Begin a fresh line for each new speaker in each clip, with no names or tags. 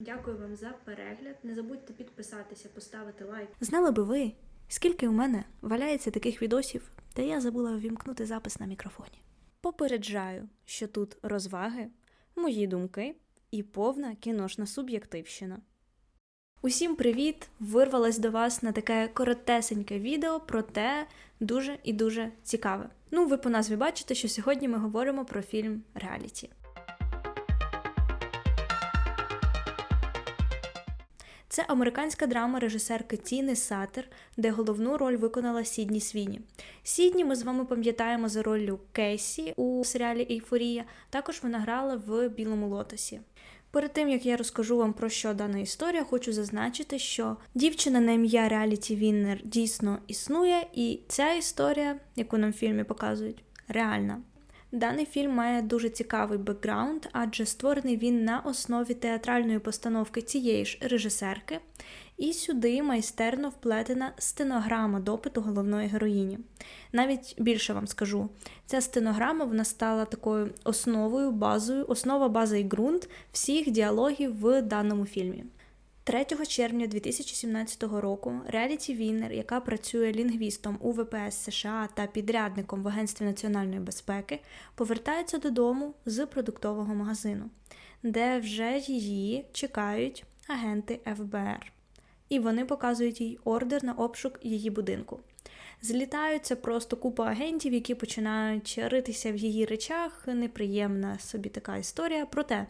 Дякую вам за перегляд. Не забудьте підписатися, поставити лайк.
Знали би ви, скільки у мене валяється таких відосів, та я забула ввімкнути запис на мікрофоні. Попереджаю, що тут розваги, мої думки і повна кіношна суб'єктивщина. Усім привіт! Вирвалась до вас на таке коротесеньке відео, проте дуже і дуже цікаве. Ну, ви по назві бачите, що сьогодні ми говоримо про фільм Реаліті. Це американська драма режисерки Тіни Сатер, де головну роль виконала Сідні Свіні. Сідні ми з вами пам'ятаємо за роллю Кейсі у серіалі Ейфорія. Також вона грала в Білому лотосі. Перед тим як я розкажу вам про що дана історія, хочу зазначити, що дівчина на ім'я Реаліті Віннер дійсно існує, і ця історія, яку нам в фільмі показують, реальна. Даний фільм має дуже цікавий бекграунд, адже створений він на основі театральної постановки цієї ж режисерки, і сюди майстерно вплетена стенограма допиту головної героїні. Навіть більше вам скажу, ця стенограма вона стала такою основою, базою, основа, база і ґрунт всіх діалогів в даному фільмі. 3 червня 2017 року Реаліті Віннер, яка працює лінгвістом у ВПС США та підрядником в Агентстві національної безпеки, повертається додому з продуктового магазину, де вже її чекають агенти ФБР. І вони показують їй ордер на обшук її будинку. Злітаються просто купа агентів, які починають ритися в її речах. Неприємна собі така історія. Проте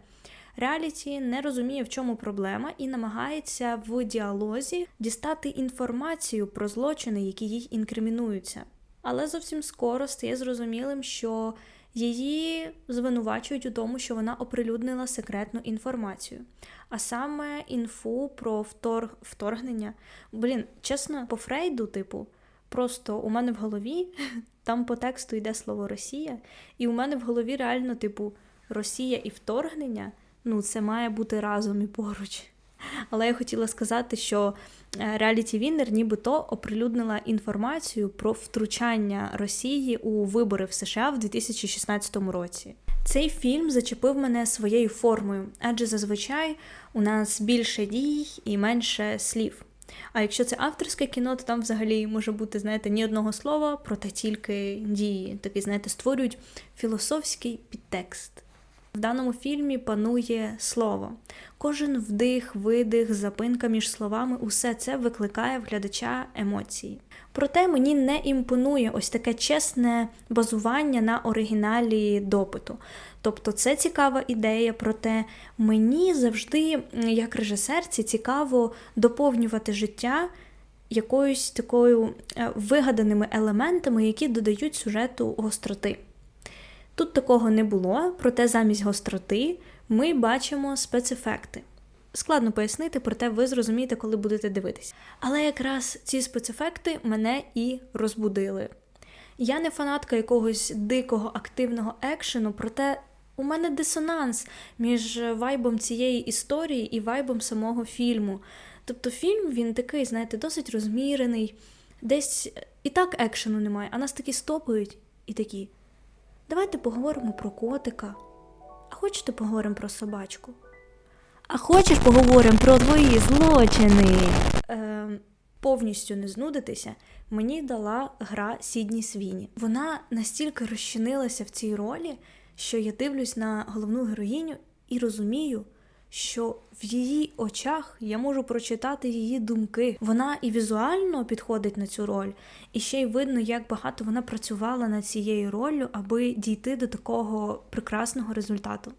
Реаліті не розуміє, в чому проблема, і намагається в діалозі дістати інформацію про злочини, які їй інкримінуються. Але зовсім скоро стає зрозумілим, що її звинувачують у тому, що вона оприлюднила секретну інформацію. А саме інфу про вторг... вторгнення. Блін, чесно, по Фрейду, типу, просто у мене в голові там по тексту йде слово Росія, і у мене в голові реально, типу, Росія і вторгнення ну, це має бути разом і поруч. Але я хотіла сказати, що Реаліті Віннер нібито оприлюднила інформацію про втручання Росії у вибори в США в 2016 році. Цей фільм зачепив мене своєю формою, адже зазвичай у нас більше дій і менше слів. А якщо це авторське кіно, то там взагалі може бути, знаєте, ні одного слова, проте тільки дії. Такий, знаєте, створюють філософський підтекст. В даному фільмі панує слово. Кожен вдих, видих, запинка між словами усе це викликає в глядача емоції. Проте мені не імпонує ось таке чесне базування на оригіналі допиту. Тобто це цікава ідея, проте мені завжди, як режисерці, цікаво доповнювати життя якоюсь такою вигаданими елементами, які додають сюжету гостроти. Тут такого не було, проте замість гостроти ми бачимо спецефекти. Складно пояснити, проте ви зрозумієте, коли будете дивитися. Але якраз ці спецефекти мене і розбудили. Я не фанатка якогось дикого активного екшену, проте у мене дисонанс між вайбом цієї історії і вайбом самого фільму. Тобто фільм він такий, знаєте, досить розмірений, десь і так екшену немає, а нас такі стопують і такі. Давайте поговоримо про котика. А хочете поговоримо про собачку? А хочеш поговоримо про твої злочини? Е, повністю не знудитися, мені дала гра Сідні Свіні. Вона настільки розчинилася в цій ролі, що я дивлюсь на головну героїню і розумію, що в її очах я можу прочитати її думки. Вона і візуально підходить на цю роль, і ще й видно, як багато вона працювала над цією роллю, аби дійти до такого прекрасного результату.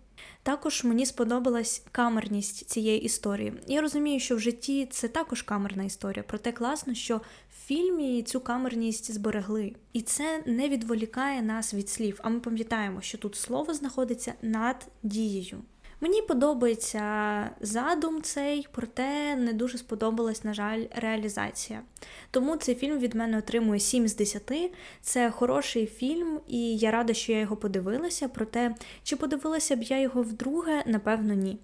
Також мені сподобалась камерність цієї історії. Я розумію, що в житті це також камерна історія, проте класно, що в фільмі цю камерність зберегли. І це не відволікає нас від слів. А ми пам'ятаємо, що тут слово знаходиться над дією. Мені подобається задум цей, проте не дуже сподобалась, на жаль, реалізація. Тому цей фільм від мене отримує 7 з 10. Це хороший фільм, і я рада, що я його подивилася. Проте, чи подивилася б я його вдруге, напевно, ні.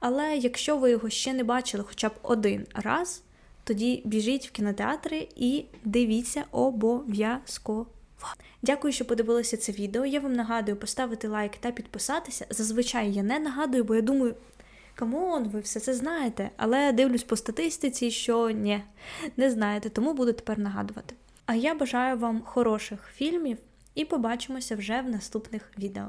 Але якщо ви його ще не бачили хоча б один раз, тоді біжіть в кінотеатри і дивіться обов'язково. Дякую, що подивилися це відео. Я вам нагадую поставити лайк та підписатися. Зазвичай я не нагадую, бо я думаю, камон, ви все це знаєте, але дивлюсь по статистиці, що ні, не знаєте, тому буду тепер нагадувати. А я бажаю вам хороших фільмів і побачимося вже в наступних відео.